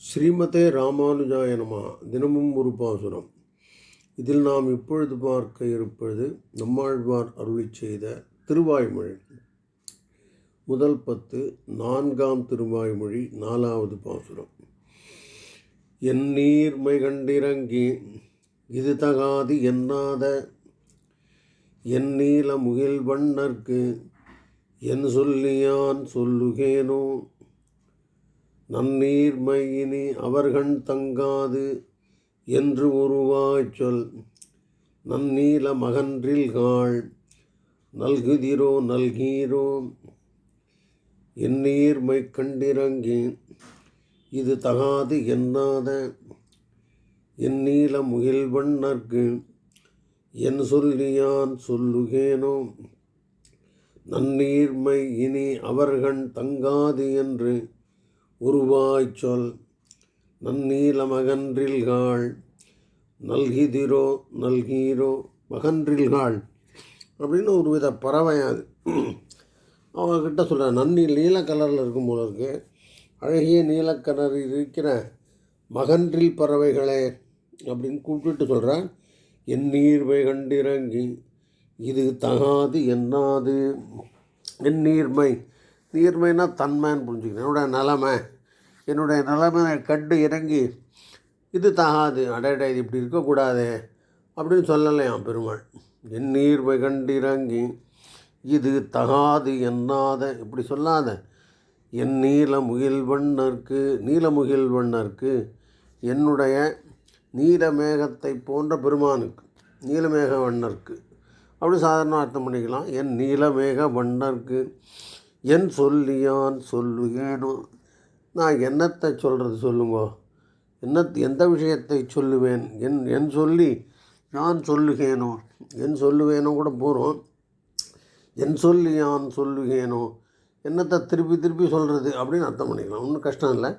ஸ்ரீமதே ராமானுஜாய நம. தினமும் ஒரு பாசுரம். இதில் நாம் இப்பொழுது பார்க்க இருப்பது நம்மாழ்வார் அருளி செய்த திருவாய்மொழி. முதல் பத்து நான்காம் திருவாய்மொழி நாலாவது பாசுரம். என் நீர்மை கண்டிறங்கி இது தகாது எண்ணாத என் நீல முகில் வண்ணர்க்கு என் சொல்லியான் சொல்லுகேனோ? நன்னீர்மையினி அவர்கண் தங்காது என்று உருவாய்ச் சொல். நன்னீல மகன்றில்காள் நல்குதிரோ நல்கீரோ எந்நீர்மை கண்டிறங்கி இது தகாது எண்ணாத என் நீல என் சொல்லியான் சொல்லுகேனோ. நன்னீர்மை இனி அவர்கண் தங்காது என்று உருவாய்ச் சொல். நன்னீல நல்கிதிரோ நல்கீரோ மகன்றில்காள் அப்படின்னு ஒரு வித பறவை அது. அவங்கக்கிட்ட சொல்கிற நன்னி நீல கலரில் இருக்கும் போல இருக்கு. அழகிய நீலக்கலர் இருக்கிற மகன்றில் பறவைகளே அப்படின்னு கூப்பிட்டு சொல்கிறேன் என் நீர்மை கண்டிறங்கி இது தகாது என்னாது? என் நீர்மை. நீர்மைனா தன்மைன்னு புரிஞ்சுக்கிறேன் என்னோட நிலமை. என்னுடைய நிலைமை கண்டு இறங்கி இது தகாது அடையடை இது இப்படி இருக்கக்கூடாது அப்படின்னு சொல்லலையாம் பெருமாள். என் நீர் கண்டு இறங்கி இது தகாது எண்ணாத இப்படி சொல்லாத. என் நீல முகில் வண்ணர்க்கு நீலமுகில் என்னுடைய நீலமேகத்தை போன்ற பெருமானுக்கு நீலமேக வண்ணர்க்கு அப்படி சாதாரண அர்த்தம் பண்ணிக்கலாம். என் நீலமேக வண்ணர்க்கு என் சொல்லியான் சொல்லுகேனோ நான் என்னத்தை சொல்கிறது சொல்லுங்கோ? என்ன எந்த விஷயத்தை சொல்லுவேன்? என் என் சொல்லி நான் சொல்லுகேனோ? என் சொல்லுவேனோ கூட போகிறோம் என் சொல்லி யான் சொல்லுகேனோ? என்னத்தை திருப்பி திருப்பி சொல்கிறது அப்படின்னு அர்த்தம் பண்ணிக்கலாம். ஒன்றும் கஷ்டம் இல்லை.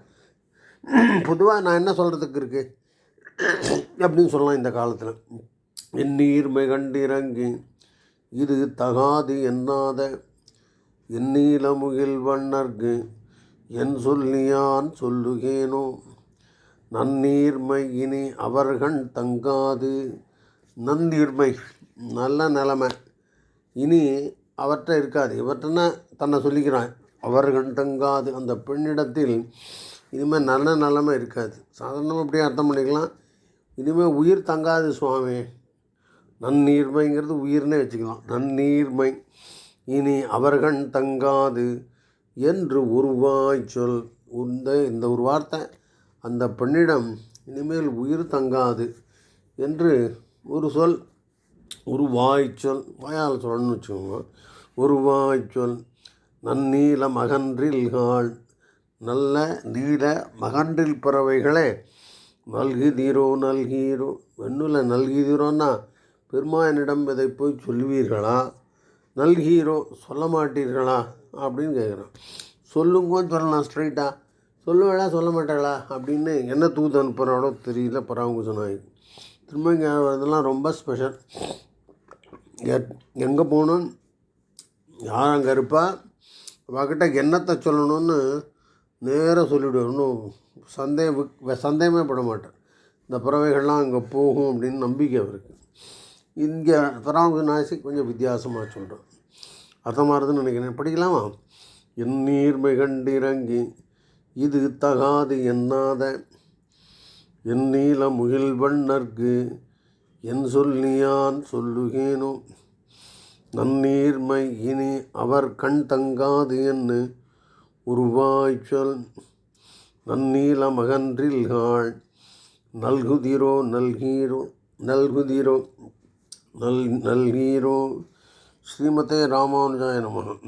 பொதுவாக நான் என்ன சொல்கிறதுக்கு இருக்குது அப்படின்னு சொல்லலாம் இந்த காலத்தில். என் நீர்மை கண்டிறங்கி இது தகாது என்னாத என் நீலமுகில் வண்ணர்க்கு என் சொல்லியான் சொல்லுகேனோ? நன்னீர்மை இனி அவர்கள் தங்காது. நன்னீர்மை நல்ல நிலமை. இனி அவற்றை இருக்காது. இவற்றன தன்னை சொல்லிக்கிறான். அவர்கள் தங்காது. அந்த பெண்ணிடத்தில் இனிமேல் நல்ல நிலமை இருக்காது. சாதாரணமாக அப்படியே அர்த்தம் பண்ணிக்கலாம். இனிமேல் உயிர் தங்காது சுவாமி. நன்னீர்மைங்கிறது உயிர்னே வச்சுக்கலாம். நன்னீர்மை இனி அவர்கள் தங்காது. என்று உருவாய் சொல். இந்த இந்த ஒரு வார்த்தை அந்த பெண்ணிடம் இனிமேல் உயிர் தங்காது என்று ஒரு சொல் ஒரு வாய்ச்சொல் வாயால் சொல்லணும்னு வச்சுக்கோங்க. ஒரு வாய்ச்சொல் நன்னீல மகன்றில்காள் நல்ல நீல மகன்றில் பறவைகளே நல்குதீரோ நல்கீரோ வெண்ணுல நல்குதீரோன்னா பெருமானிடம் இதை போய் சொல்லுவீர்களா? நல்கீரோ சொல்ல மாட்டீர்களா? அப்படின்னு கேட்குறான் சொல்லுங்கன்னு சொல்லலாம் ஸ்ட்ரைட்டாக சொல்லுவேளா சொல்ல மாட்டாளா? அப்படின்னு என்ன தூது அனுப்புகிறாளோ தெரியல பராமரிச நாயக் திரும்ப இங்கே அதெல்லாம் ரொம்ப ஸ்பெஷல் எங்கே போகணும்? யார் அங்கே இருப்பா? அவகிட்ட என்னத்தை சொல்லணும்னு நேராக சொல்லிவிடுவேன் இன்னும் சந்தேக சந்தேகமே பட மாட்டேன். இந்த பறவைகள்லாம் அங்கே போகும் அப்படின்னு நம்பிக்கை அவருக்கு. இங்கே பராமரிச நாசி கொஞ்சம் வித்தியாசமாக சொல்கிறோம் அர்த்தமாக இருக்குதுன்னு நினைக்கிறேன். படிக்கலாமா? என் நீர்மை கண்டிறங்கி இது தகாது எண்ணாத என் நீல முகில் வண்ணர்க்கு என் சொல்லியான் சொல்லுகேனோ? நன்னீர்மை இனி அவர் கண் தங்காது என்று உருவாய்ச்சொல் நன்னீல மகன்றில்காள் நல்குதிரோ நல்கீரோ நல்குதிரோ நல் நல்கீரோ ஸ்ரீமதே ராமானுஜாய நமகன்